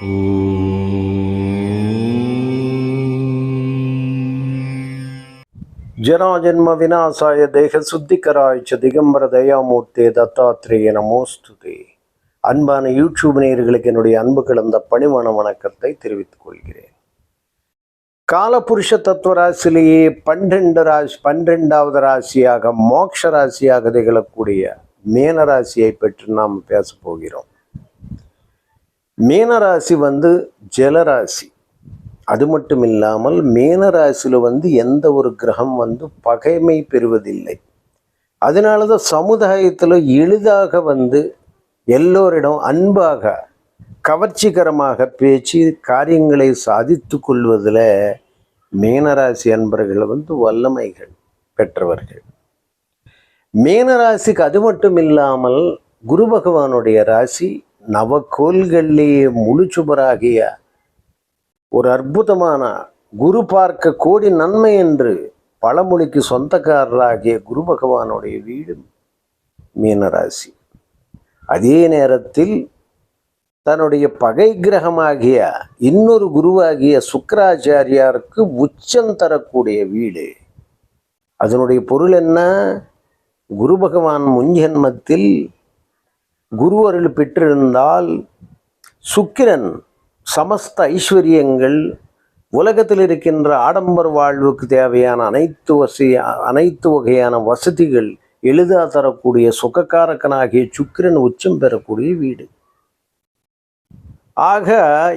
ஜராஜன்ம விநாசாய தேக சுத்திகராய்ச்ச திகம்பர தயாமூர்த்தி தத்தாத்ரேய நமோஸ்துதே அன்பான யூடியூப் நேயர்களுக்கு என்னுடைய அன்பு கலந்த பணிவான வணக்கத்தை தெரிவித்துக் கொள்கிறேன். காலபுருஷ தத்துவ ராசிலேயே பன்னிரெண்டு ராசி பன்னிரெண்டாவது ராசியாக மோக்ஷ ராசியாக திகழக்கூடிய மேன ராசியை பற்றி நாம் பேச போகிறோம். மீனராசி வந்து ஜலராசி. அது மட்டும் இல்லாமல் மீனராசியில் வந்து எந்த ஒரு கிரகம் வந்து பகைமை பெறுவதில்லை. அதனால தான் சமுதாயத்தில் எளிதாக வந்து எல்லோரிடம் அன்பாக கவர்ச்சிகரமாக பேச்சு காரியங்களை சாதித்து கொள்வதில் மீனராசி அன்பர்கள் வந்து வல்லமைகள் பெற்றவர்கள். மீனராசிக்கு அது மட்டும் இல்லாமல் குரு பகவானுடைய ராசி நவக்கோள்களிலேயே முழுச்சுபராகிய ஒரு அற்புதமான குரு பார்க்க கோடி நன்மை என்று பழமொழிக்கு சொந்தக்காரராகிய குரு பகவானுடைய வீடு மீனராசி. அதே நேரத்தில் தன்னுடைய பகை கிரகமாகிய இன்னொரு குருவாகிய சுக்கராச்சாரியாருக்கு உச்சம் தரக்கூடிய வீடு. அதனுடைய பொருள் என்ன? குரு பகவான் முன்ஜென்மத்தில் குரு அருள் பெற்றிருந்தால் சுக்கிரன் சமஸ்த ஐஸ்வர்யங்கள் உலகத்தில் இருக்கின்ற ஆடம்பர வாழ்வுக்கு தேவையான அனைத்து வசதி அனைத்து வகையான வசதிகள் எளிதாக தரக்கூடிய சுகக்காரக்கனாகிய சுக்கிரன் உச்சம் பெறக்கூடிய வீடு. ஆக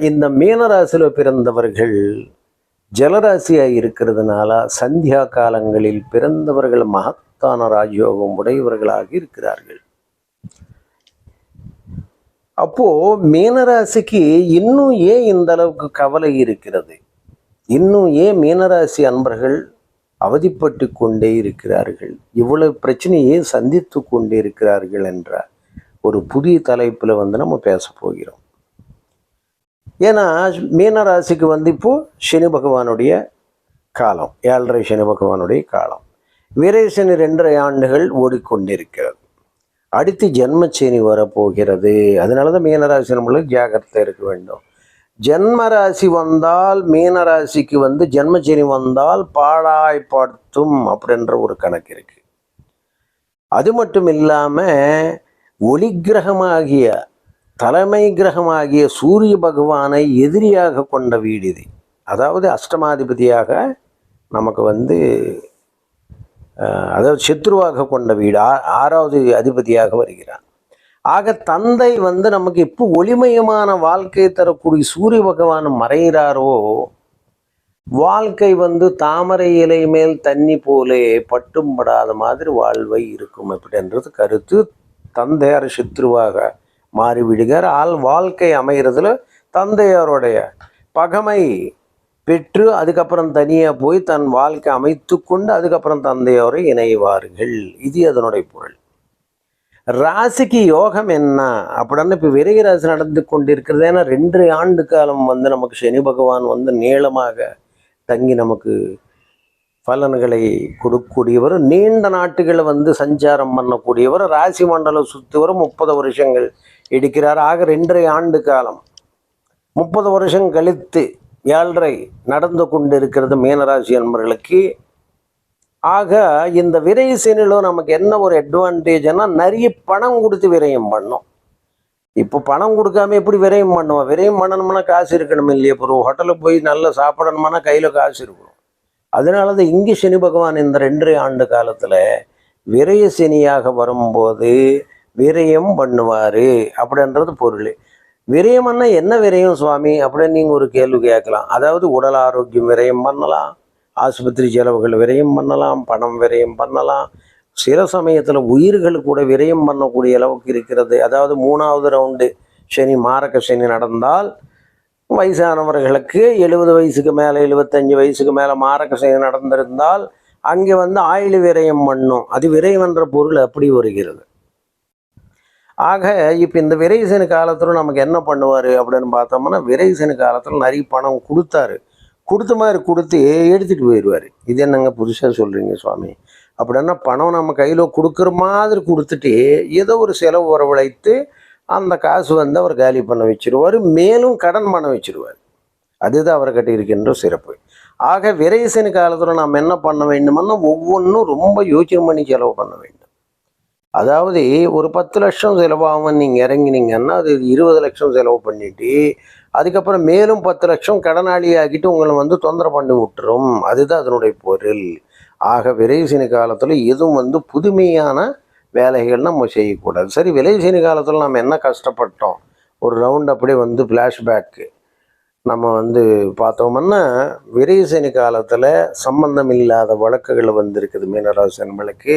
இந்த மீனராசியில் பிறந்தவர்கள் ஜலராசியாக இருக்கிறதுனால சந்தியா காலங்களில் பிறந்தவர்கள் மகத்தான ராஜயோகம் உடையவர்களாக இருக்கிறார்கள். அப்போ மீனராசிக்கு இன்னும் ஏன் இந்த அளவுக்கு கவலை இருக்கிறது? இன்னும் ஏன் மீனராசி அன்பர்கள் அவதிப்பட்டு கொண்டே இருக்கிறார்கள்? இவ்வளவு பிரச்சனையை சந்தித்து கொண்டே இருக்கிறார்கள் என்ற ஒரு புதிய தலைப்பில் வந்து நம்ம பேச போகிறோம். ஏன்னா மீனராசிக்கு வந்து இப்போ சனி பகவானுடைய காலம் ஏழரை சனி பகவானுடைய காலம். வீரேசனி ரெண்டரை ஆண்டுகள் ஓடிக்கொண்டிருக்கிறது. அடுத்து ஜென்மச்சேனி வரப்போகிறது. அதனால தான் மீனராசி நம்மளுக்கு ஜாகிரதை இருக்க வேண்டும். ஜென்மராசி வந்தால் மீனராசிக்கு வந்து ஜென்மச்சேனி வந்தால் பாழாய்ப்படுத்தும் அப்படின்ற ஒரு கணக்கு இருக்கு. அது மட்டும் இல்லாமல் ஒளி கிரகமாகிய தலைமை கிரகமாகிய சூரிய பகவானை எதிரியாக கொண்ட வீடு இது. அதாவது அஷ்டமாதிபதியாக நமக்கு வந்து அதாவது சத்ருவாக கொண்ட வீடு ஆ- ஆறாவது அதிபதியாக வருகிறான் ஆக தந்தை வந்து நமக்கு இப்போ ஒளிமயமான வாழ்க்கை தரக்கூடிய சூரிய பகவான் மறைகிறாரோ வாழ்க்கை வந்து தாமரை இலை மேல் தண்ணி போலே பட்டும் படாத மாதிரி வாழ்வை இருக்கும் அப்படின்றது கருத்து. தந்தையார் சத்ருவாக மாறிவிடுகிறார் ஆள் வாழ்க்கை அமைகிறதுல தந்தையாருடைய பகமை பெற்று அதுக்கப்புறம் தனியாக போய் தன் வாழ்க்கை அமைத்து கொண்டு அதுக்கப்புறம் தந்தையோரை இணைவார்கள். இது அதனுடைய பொருள். ராசிக்கு யோகம் என்ன? அப்படின்னு இப்போ விரைக ராசி நடந்து கொண்டிருக்கிறது ஏன்னா ரெண்டு ஆண்டு காலம் வந்து நமக்கு சனி பகவான் வந்து நீளமாக தங்கி நமக்கு பலன்களை கொடுக்கக்கூடியவர் நீண்ட நாட்டுகளை வந்து சஞ்சாரம் பண்ணக்கூடியவர் ராசி மண்டலம் சுற்றுவர் முப்பது வருஷங்கள் எடுக்கிறார். ஆக ரெண்டரை ஆண்டு காலம் முப்பது வருஷம் கழித்து ஏழரை நடந்து கொண்டு இருக்கிறது மீனராசி என்பர்களுக்கு ஆக இந்த விரை நமக்கு என்ன ஒரு அட்வான்டேஜ்னா நிறைய பணம் கொடுத்து விரயம் பண்ணோம். இப்போ பணம் கொடுக்காம எப்படி விரயம் பண்ணுவோம்? விரயம் பண்ணணும்னா காசு இருக்கணும் இல்லையா இப்போ ஒரு ஹோட்டலுக்கு போய் நல்லா சாப்பிடணும்னா கையில் காசு இருக்கணும். அதனால தான் இங்கே சனி பகவான் இந்த ரெண்டரை ஆண்டு காலத்தில் விரய சனியாக வரும்போது விரயம் பண்ணுவார். அப்படின்றது பொருள். விரயம்னா என்ன விரயம் சுவாமி? அப்படின்னு நீங்கள் ஒரு கேள்வி கேட்கலாம். அதாவது உடல் ஆரோக்கியம் விரயம் பண்ணலாம். ஆஸ்பத்திரி செலவுகள் விரயம் பண்ணலாம். பணம் விரயம் பண்ணலாம். சில சமயத்தில் உயிர்கள் கூட விரயம் பண்ணக்கூடிய அளவுக்கு இருக்கிறது. அதாவது மூணாவது ரவுண்டு சனி மாரக சனி நடந்தால் வயசானவர்களுக்கு எழுபது வயசுக்கு மேலே எழுபத்தஞ்சு வயசுக்கு மேலே மாரக சனி நடந்திருந்தால் அங்கே வந்து ஆயுள் விரயம் பண்ணும். அது விரயம் என்ற பொருள் அப்படி வருகிறது. ஆக இப்போ இந்த விரைசனு காலத்தில் நமக்கு என்ன பண்ணுவார் அப்படின்னு பார்த்தோம்னா விரைசனு காலத்தில் நிறைய பணம் கொடுத்தாரு. கொடுத்த மாதிரி கொடுத்து எடுத்துகிட்டு போயிடுவார். இது என்னங்க புதுசாக சொல்கிறீங்க சுவாமி? அப்படின்னா பணம் நம்ம கையில் கொடுக்குற மாதிரி கொடுத்துட்டு ஏதோ ஒரு செலவு வரவழைத்து அந்த காசு வந்து அவர் காலி பண்ண வச்சிருவார். மேலும் கடன் பண்ண வச்சிருவார். அதுதான் அவர்கிட்ட இருக்கின்ற சிறப்பு. ஆக விரைசனி காலத்தில் நாம் என்ன பண்ண வேண்டுமென்னா ஒவ்வொன்றும் ரொம்ப யோசனை பண்ணி செலவு பண்ண வேண்டும். அதாவது ஒரு பத்து லட்சம் செலவாகும் நீங்கள் இறங்கினீங்கன்னா அது இருபது லட்சம் செலவு பண்ணிட்டு அதுக்கப்புறம் மேலும் பத்து லட்சம் கடனாளி ஆகிட்டு உங்களை வந்து தொந்தரவு பண்ணி விட்டுரும். அதுதான் அதனுடைய பொருள். ஆக விரைசினி காலத்தில் எதுவும் வந்து புதுமையான வேலைகள் நம்ம செய்யக்கூடாது. சரி விரைசினி காலத்தில் நம்ம என்ன கஷ்டப்பட்டோம்? ஒரு ரவுண்ட் அப்படியே வந்து ஃப்ளாஷ்பேக்கு நம்ம வந்து பார்த்தோம்னா விரைசனி காலத்தில் சம்பந்தம் இல்லாத வழக்குகள் வந்திருக்குது மீனராசி அன்பளுக்கு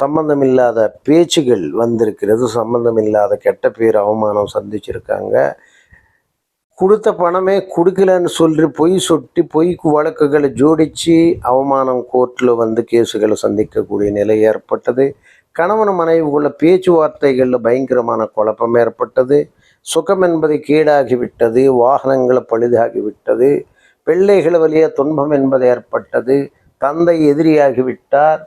சம்பந்தமில்லாத பேச்சுகள் வந்திருக்கிறது சம்பந்தமில்லாத கெட்ட பேர் அவமானம் சந்திச்சிருக்காங்க. கொடுத்த பணமே கொடுக்கலன்னு சொல்லி பொய் சொட்டி பொய் வழக்குகளை ஜோடித்து அவமானம் கோர்ட்டில் வந்து கேஸுகளை சந்திக்கக்கூடிய நிலை ஏற்பட்டது. கணவன் மனைவிக்குள்ள பேச்சுவார்த்தைகளில் பயங்கரமான குழப்பம் ஏற்பட்டது. சுகம் என்பது கீழாகிவிட்டது வாகனங்களை பழுதாகிவிட்டது பிள்ளைகள் வழிய துன்பம் என்பது ஏற்பட்டது. தந்தை எதிரியாகிவிட்டார்.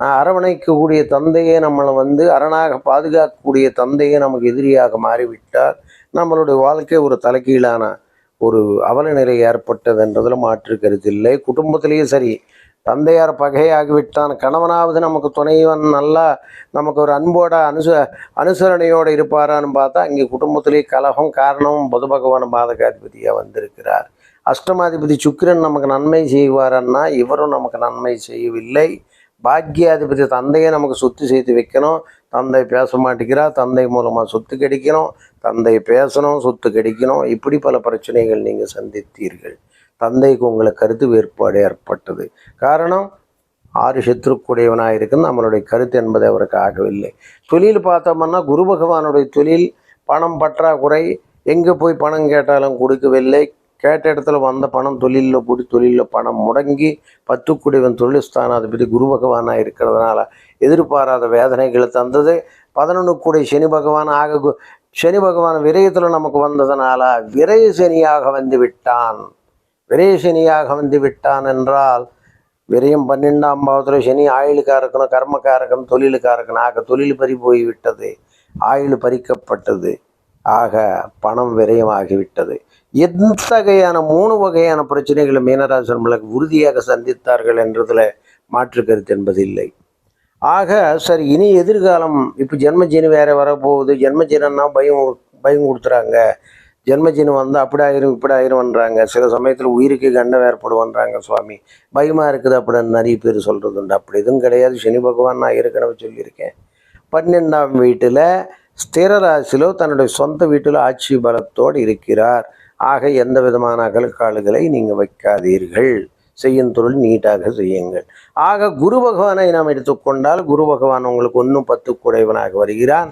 அரவணைக்கக்கூடிய தந்தையே நம்மளை வந்து அரணாக பாதுகாக்கக்கூடிய தந்தையே நமக்கு எதிரியாக மாறிவிட்டால் நம்மளுடைய வாழ்க்கை ஒரு தலைகீழான ஒரு அவலநிலை ஏற்பட்டது என்றதில் மாற்று கருத்தில்லை குடும்பத்திலேயே சரி தந்தையார் பகையாகிவிட்டான். கணவனாவது நமக்கு துணைவன் நல்லா நமக்கு ஒரு அன்போட அனுச அனுசரணையோடு இருப்பாரான்னு பார்த்தா இங்கே குடும்பத்திலேயே கலகம் காரணம் புது பகவான் பாதகாதிபதியாக வந்திருக்கிறார். அஷ்டமாதிபதி சுக்கிரன் நமக்கு நன்மை செய்வாரன்னா இவரும் நமக்கு நன்மை செய்யவில்லை. பாக்கியாதிபதி தந்தையை நமக்கு சொத்து செய்து வைக்கணும். தந்தை பேச மாட்டேங்கிறா தந்தை மூலமாக சொத்து கிடைக்கணும். தந்தை பேசணும் சொத்து கிடைக்கணும். இப்படி பல பிரச்சனைகள் நீங்கள் சந்தித்தீர்கள். தந்தைக்கு உங்களுக்கு கருத்து வேறுபாடு ஏற்பட்டது. காரணம் ஆறு சத்ருக்குடையவனாக இருக்குது நம்மளுடைய கருத்து என்பது அவருக்கு ஆகவில்லை. தொழில் பார்த்தோம்னா குரு பகவானுடைய தொழில் பணம் பற்றாக்குறை. எங்கே போய் பணம் கேட்டாலும் கொடுக்கவில்லை. கேட்ட இடத்துல வந்த பணம் தொழிலில் கூடி தொழிலில் பணம் முடங்கி பத்துக்குடிவன் தொழில் ஸ்தானாதிபதி குரு பகவானாக இருக்கிறதுனால எதிர்பாராத வேதனைகளை தந்தது. பதினொன்று கூடிய சனி பகவான் ஆக கு- சனி பகவான் விரயத்தில் நமக்கு வந்ததுனால விரய சனியாக வந்து விட்டான். விரய சனியாக வந்து விட்டான் என்றால் விரயம் பன்னெண்டாம் பாவத்தில் சனி ஆயுளுக்காரக்கணும் கர்மக்காரக்கணும் தொழிலுக்காரக்கணும் ஆக தொழில் பறி போய் விட்டது ஆயுள் பறிக்கப்பட்டது. ஆக பணம் விரயமாகிவிட்டது. எத்தகையான மூணு வகையான பிரச்சனைகளை மீனராசி உறுதியாக சந்தித்தார்கள் என்றதில் மாற்று கருத்து என்பது இல்லை ஆக சரி இனி எதிர்காலம் இப்போ ஜென்மஜீனி வேற வரப்போகுது. ஜென்மஜீனன்னா பயம் பயம் கொடுத்துறாங்க. ஜென்மஜீனி வந்தால் அப்படி ஆயிரும் இப்படி ஆயிரும்ன்றாங்க சில சமயத்தில் உயிருக்கு கண்டம் ஏற்படுவன்றாங்க சுவாமி. பயமாக இருக்குது அப்படின்னு நிறைய பேர் சொல்கிறது உண்டு அப்படி எதுவும் கிடையாது. சனி பகவான் நான் ஏற்கனவே சொல்லியிருக்கேன். பன்னெண்டாம் வீட்டில் ஸ்திர ராசியிலோ தன்னுடைய சொந்த வீட்டில் ஆட்சி பலத்தோடு இருக்கிறார். ஆக எந்த விதமான அகலக்காலுகளை நீங்கள் வைக்காதீர்கள். செய்யும் தொழில் நீட்டாக செய்யுங்கள். ஆக குரு பகவானை நாம் எடுத்துக்கொண்டால் குரு பகவான் உங்களுக்கு ஒன்றும் பத்து குடைவனாக வருகிறான்.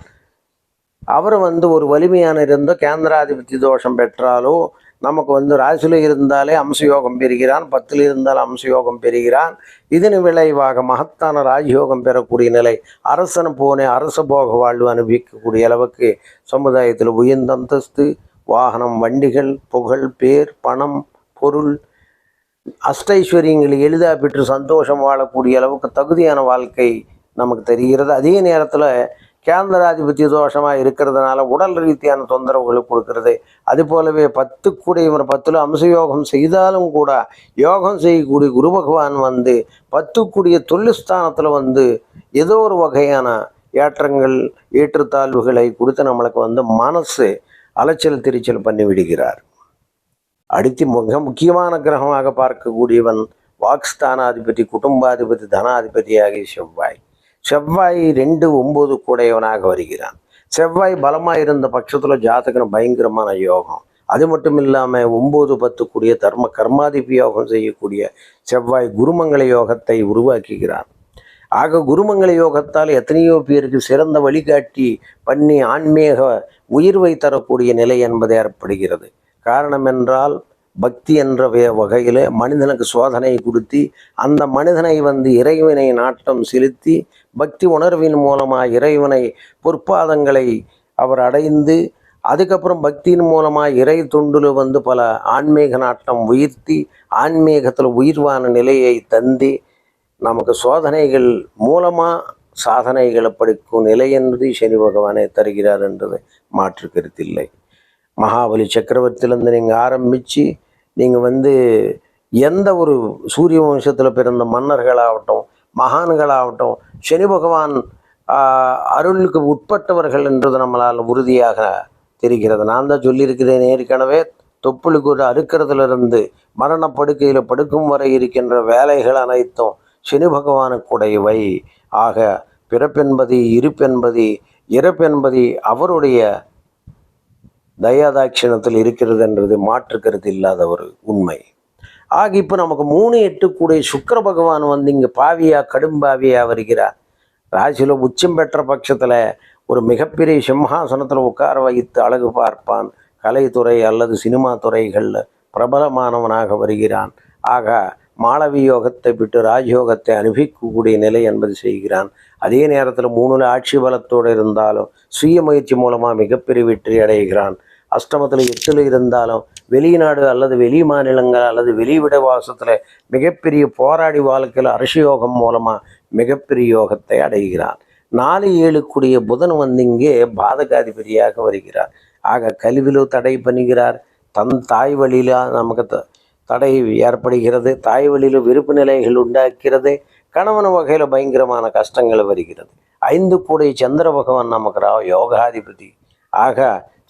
அவர் வந்து ஒரு வலிமையான இருந்தோ கேந்திராதிபத்தி தோஷம் பெற்றாலோ நமக்கு வந்து ராசியில் இருந்தாலே அம்சயோகம் பெறுகிறான் பத்தில் இருந்தால் அம்சயோகம் பெறுகிறான். இதன் விளைவாக மகத்தான ராஜயோகம் பெறக்கூடிய நிலை அரசன் போனே அரச போக வாழ்வு அனுபவிக்கக்கூடிய அளவுக்கு சமுதாயத்தில் உயர்ந்த அந்தஸ்து வாகனம் வண்டிகள் புகழ் பேர் பணம் பொருள் அஷ்டைஸ்வரியங்களை எளிதாக பெற்று சந்தோஷம் வாழக்கூடிய அளவுக்கு தகுதியான வாழ்க்கை நமக்கு தெரிகிறது. அதே நேரத்தில் கேந்திராதிபத்தி தோஷமாக இருக்கிறதுனால உடல் ரீதியான தொந்தரவுகளை கொடுக்கறது. அது போலவே பத்து கூடியவர் பத்தில் அம்சயோகம் செய்தாலும் கூட யோகம் செய்யக்கூடிய குரு பகவான் வந்து பத்துக்குடிய தொழில்ஸ்தானத்தில் வந்து ஏதோ ஒரு வகையான ஏற்றங்கள் ஏற்றுத்தாழ்வுகளை கொடுத்து நம்மளுக்கு வந்து மனசு அலைச்சல் திரிச்சல் பண்ணி விடுகிறார். அடுத்து மிக முக்கியமான கிரகமாக பார்க்கக்கூடியவன் வாக்ஸ்தானாதிபதி குடும்பாதிபதி தனாதிபதியாகிய செவ்வாய். செவ்வாய் ரெண்டு ஒம்பது கூடையவனாக வருகிறான். செவ்வாய் பலமாக இருந்த பட்சத்தில் ஜாதகன் பயங்கரமான யோகம். அது மட்டும் இல்லாமல் ஒம்பது பத்து கூடிய தர்ம கர்மாதிபி யோகம் செய்யக்கூடிய செவ்வாய் குருமங்கள யோகத்தை உருவாக்குகிறான் ஆக குருமங்கள யோகத்தால் எத்தனையோ பேருக்கு சிறந்த வழிகாட்டி பண்ணி ஆன்மீக உயிர்வை தரக்கூடிய நிலை என்பது ஏற்படுகிறது. காரணம் என்றால் பக்தி என்ற வே- வகையில் மனிதனுக்கு சோதனை கொடுத்து அந்த மனிதனை வந்து இறைவனை நாட்டம் செலுத்தி பக்தி உணர்வின் மூலமாக இறைவனை பொற்பாதங்களை அவர் அடைந்து அதுக்கப்புறம் பக்தியின் மூலமாக இறை தொண்டில் வந்து பல ஆன்மீக நாட்டம் உயர்த்தி ஆன்மீகத்தில் உயிர்வான நிலையை தந்து நமக்கு சோதனைகள் மூலமாக சாதனைகளை படிக்கும் நிலை என்பது சனி பகவானை தருகிறார் என்றது மாற்று கருத்தில்லை மகாபலி சக்கரவர்த்தியிலேருந்து நீங்கள் ஆரம்பித்து நீங்கள் வந்து எந்த ஒரு சூரிய வம்சத்தில் பிறந்த மன்னர்களாகட்டும் மகான்களாகட்டும் சனி பகவான் அருளுக்கு உட்பட்டவர்கள் என்றது நம்மளால் உறுதியாக தெரிகிறது. நான் தான் சொல்லியிருக்கிறேன் ஏற்கனவே தொப்புளுக்கு ஒரு அறுக்கிறதுலேருந்து மரணப்படுக்கையில் படுக்கும் வரை இருக்கின்ற வேலைகள் அனைத்தும் சனி பகவானுக்குடையவை. ஆக பிறப்பென்பது இருப்பென்பது இறப்பென்பது அவருடைய தயாதாட்சிணத்தில் இருக்கிறது என்றது மாற்று கருத்து இல்லாத ஒரு உண்மை. ஆக இப்போ நமக்கு மூணு எட்டு கூடிய சுக்கிர பகவான் வந்து இங்கே பாவியா கடும்பாவியா வருகிறார். ராசியில் உச்சம் பெற்ற பட்சத்தில் ஒரு மிகப்பெரிய சிம்ஹாசனத்தில் உட்கார வைத்து அழகு பார்ப்பான். கலைத்துறை அல்லது சினிமா துறைகளில் பிரபலமானவனாக வருகிறான். ஆக மாளவி யோகத்தை விட்டு ராஜயோகத்தை அனுபவிக்கக்கூடிய நிலை என்பது செய்கிறான். அதே நேரத்தில் மூணுல ஆட்சி பலத்தோடு இருந்தாலும் சுய முயற்சி மூலமாக மிகப்பெரிய வெற்றி அடைகிறான். அஷ்டமத்தில் எட்டில் இருந்தாலும் வெளிநாடு அல்லது வெளி மாநிலங்கள் அல்லது வெளிவிட வாசத்தில் மிகப்பெரிய போராடி வாழ்க்கையில் அரசு யோகம் மூலமாக மிகப்பெரிய யோகத்தை அடைகிறான் நாலு ஏழுக்குடிய புதன் வந்து இங்கே பாதகாதிபதியாக வருகிறார். ஆக கல்வியிலும் தடை பண்ணுகிறார் தன் தாய் வழியில் நமக்கு த- தடை ஏற்படுகிறது தாய் வழியில் விருப்பு நிலைகள் உண்டாக்கிறது கணவன் வகையில் பயங்கரமான கஷ்டங்கள் வருகிறது. ஐந்து கூடை சந்திர பகவான் நமக்கு ரா யோகாதிபதி. ஆக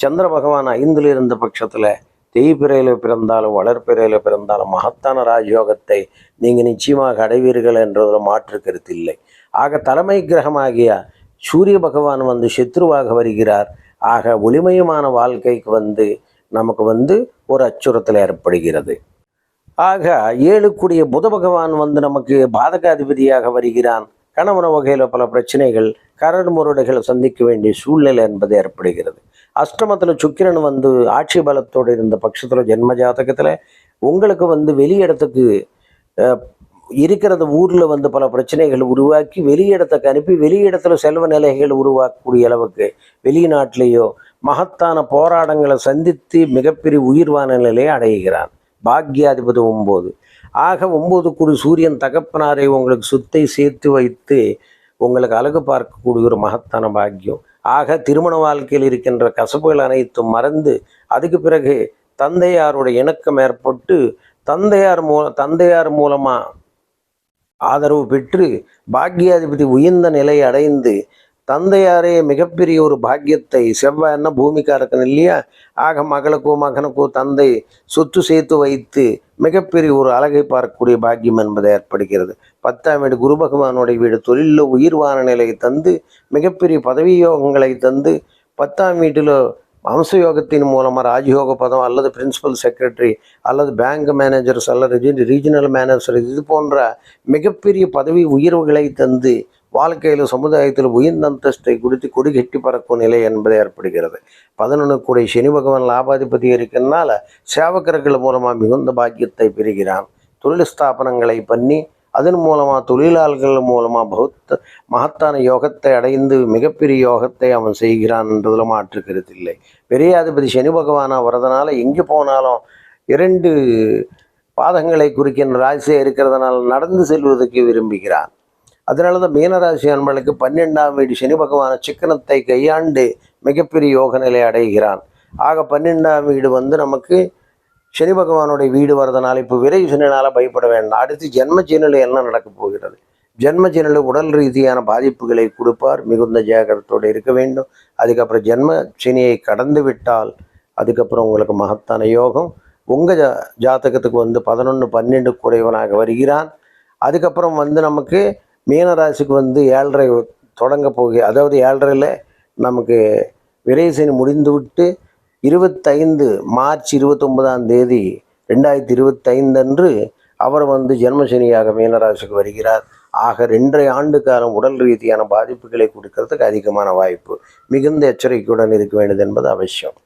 சந்திர பகவான் ஐந்தில் இருந்த பட்சத்தில் தேய்பிறையில் பிறந்தாலும் வளர்ப்பிறையில் பிறந்தாலும் மகத்தான ராஜயோகத்தை நீங்கள் நிச்சயமாக அடைவீர்கள் என்றதில் மாற்று கருத்து இல்லை. ஆக தலைமை கிரகமாகிய சூரிய பகவான் வந்து சத்ருவாக வருகிறார். ஆக ஒளிமயமான வாழ்க்கைக்கு வந்து நமக்கு வந்து ஒரு அச்சுறுத்தல் ஏற்படுகிறது. ஆக ஏழுக்குடிய புத பகவான் வந்து நமக்கு பாதகாதிபதியாக வருகிறான். கணவன வகையில் பல பிரச்சனைகள் கரடு முரடுகளை சந்திக்க வேண்டிய சூழ்நிலை என்பது ஏற்படுகிறது. அஷ்டமத்தில் சுக்கிரன் வந்து ஆட்சி பலத்தோடு இருந்த பட்சத்தில் ஜென்ம ஜாதகத்தில் உங்களுக்கு வந்து வெளியிடத்துக்கு அஹ், இருக்கிறது ஊரில் வந்து பல பிரச்சனைகள் உருவாக்கி வெளியிடத்துக்கு அனுப்பி வெளியிடத்தில் செல்வ நிலைகள் உருவாக்கக்கூடிய அளவுக்கு வெளிநாட்டிலேயோ மகத்தான போராட்டங்களை சந்தித்து மிகப்பெரிய உயிர்வான நிலையை அடைகிறான். பாக்யாதிபதி ஒம்பது. ஆக ஒம்பது குரு சூரியன் தகப்பனாரை உங்களுக்கு சுத்தை சேர்த்து வைத்து உங்களுக்கு அழகு பார்க்கக்கூடிய ஒரு மகத்தான பாக்கியம் ஆக திருமண வாழ்க்கையில் இருக்கின்ற கசப்புகள் அனைத்தும் மறந்து அதுக்கு பிறகு தந்தையாருடைய இணக்கம் ஏற்பட்டு தந்தையார் மூல தந்தையார் மூலமாக ஆதரவு பெற்று பாக்யாதிபதி உயர்ந்த நிலை அடைந்து தந்தையாரே மிகப்பெரிய ஒரு பாக்கியத்தை செவ்வாய்னா இருக்கணும் இல்லையா? ஆக மகளுக்கோ மகனுக்கோ தந்தை சொத்து சேர்த்து வைத்து மிகப்பெரிய ஒரு அழகை பார்க்கக்கூடிய பாக்கியம் என்பது ஏற்படுகிறது. பத்தாம் வீடு குரு பகவானுடைய வீடு தொழிலில் உயிர்வான நிலையை தந்து மிகப்பெரிய பதவி யோகங்களை தந்து பத்தாம் வீட்டில் வம்சயோகத்தின் மூலமாக ராஜயோக பதம் அல்லது பிரின்சிபல் செக்ரட்டரி அல்லது பேங்க் மேனேஜர்ஸ் அல்லது ரீஜனல் மேனேஜர் இது போன்ற மிகப்பெரிய பதவி உயர்வுகளை தந்து வாழ்க்கையில் சமுதாயத்தில் உயர்ந்த குறித்து கொடி கெட்டி பறக்கும் நிலை என்பது ஏற்படுகிறது. பதினொன்று கூட சனி பகவான் லாபாதிபதி இருக்கிறதுனால சேவகர்கள் மூலமாக மிகுந்த பாக்கியத்தை பெறுகிறான் தொழில் ஸ்தாபனங்களை பண்ணி அதன் மூலமாக தொழிலாளர்கள் மூலமாக பௌத்த மகத்தான யோகத்தை அடைந்து மிகப்பெரிய யோகத்தை அவன் செய்கிறான் என்பதில் மாற்று கருத்தில்லை பெரியாதிபதி சனி பகவானாக வரதுனால எங்கே போனாலும் இரண்டு பாதங்களை குறிக்கின்ற ராசியாக இருக்கிறதுனால நடந்து செல்வதற்கு விரும்புகிறான் அதனால தான் மீனராசி அன்பர்களுக்கு பன்னெண்டாம் வீடு சனி பகவான சிக்கனத்தை கையாண்டு மிகப்பெரிய யோக நிலை அடைகிறான். ஆக பன்னெண்டாம் வீடு வந்து நமக்கு சனி பகவானுடைய வீடு வரதுனால இப்போ விரை சனினால் பயப்பட வேண்டாம். அடுத்து ஜென்ம சீனில் என்ன நடக்கப் போகிறது? ஜென்ம சீனில் உடல் ரீதியான பாதிப்புகளை கொடுப்பார். மிகுந்த ஜாகிரத்தோடு இருக்க வேண்டும். அதுக்கப்புறம் ஜென்ம சனியை கடந்து விட்டால் அதுக்கப்புறம் உங்களுக்கு மகத்தான யோகம். உங்கள் ஜா ஜாதகத்துக்கு வந்து பதினொன்று பன்னெண்டு குறைவனாக வருகிறான். அதுக்கப்புறம் வந்து நமக்கு மீனராசிக்கு வந்து ஏழரை தொடங்க போக அதாவது ஏழரையில் நமக்கு விரைசனி முடிந்து விட்டு இருபத்தைந்து மார்ச் இருபத்தொன்பதாம் தேதி ரெண்டாயிரத்தி இருபத்தைந்து அன்று அவர் வந்து ஜென்மசனியாக மீனராசிக்கு வருகிறார். ஆக ரெண்டரை ஆண்டு காலம் உடல் ரீதியான பாதிப்புகளை கொடுக்கறதுக்கு அதிகமான வாய்ப்பு. மிகுந்த எச்சரிக்கையுடன் இருக்க வேண்டியது என்பது அவசியம்.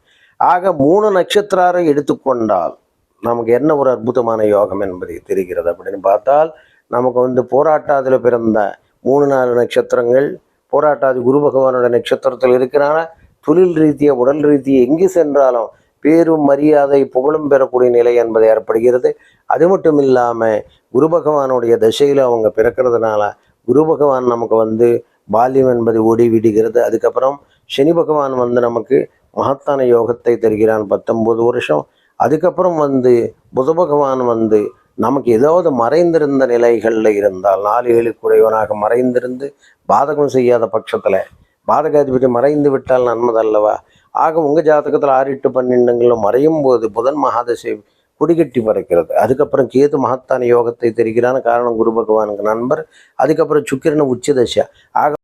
ஆக மூணு நட்சத்திராரை எடுத்துக்கொண்டால் நமக்கு என்ன ஒரு அற்புதமான யோகம் என்பது தெரிகிறது. அப்படின்னு பார்த்தால் நமக்கு வந்து போராட்டாதில் பிறந்த மூணு நாலு நட்சத்திரங்கள் போராட்டாதி குரு பகவானோட நட்சத்திரத்தில் இருக்கிறான தொழில் ரீதியாக உடல் ரீதியாக எங்கே சென்றாலும் பேரும் மரியாதை புகழும் பெறக்கூடிய நிலை என்பது ஏற்படுகிறது. அது மட்டும் இல்லாமல் குரு பகவானுடைய தசையில் அவங்க பிறக்கிறதுனால குரு பகவான் நமக்கு வந்து பால்யம் என்பது ஓடி விடுகிறது. அதுக்கப்புறம் சனி பகவான் வந்து நமக்கு மகத்தான யோகத்தை தருகிறான் பத்தொம்போது வருஷம். அதுக்கப்புறம் வந்து புத பகவான் வந்து நமக்கு ஏதாவது மறைந்திருந்த நிலைகளில் இருந்தால் நாலு குறைவனாக மறைந்திருந்து பாதகம் செய்யாத பட்சத்தில் பாதகாதிபதி மறைந்து விட்டால் நன்மதல்லவா? ஆக உங்கள் ஜாதகத்தில் ஆறு எட்டு பன்னெண்டுங்களும் மறையும் போது புதன் மகாதசை குடிகட்டி பறக்கிறது. அதுக்கப்புறம் கேது மகத்தான யோகத்தை தெரிகிறான காரணம் குரு பகவானுக்கு நண்பர். அதுக்கப்புறம் சுக்கிரன் உச்சதசை ஆக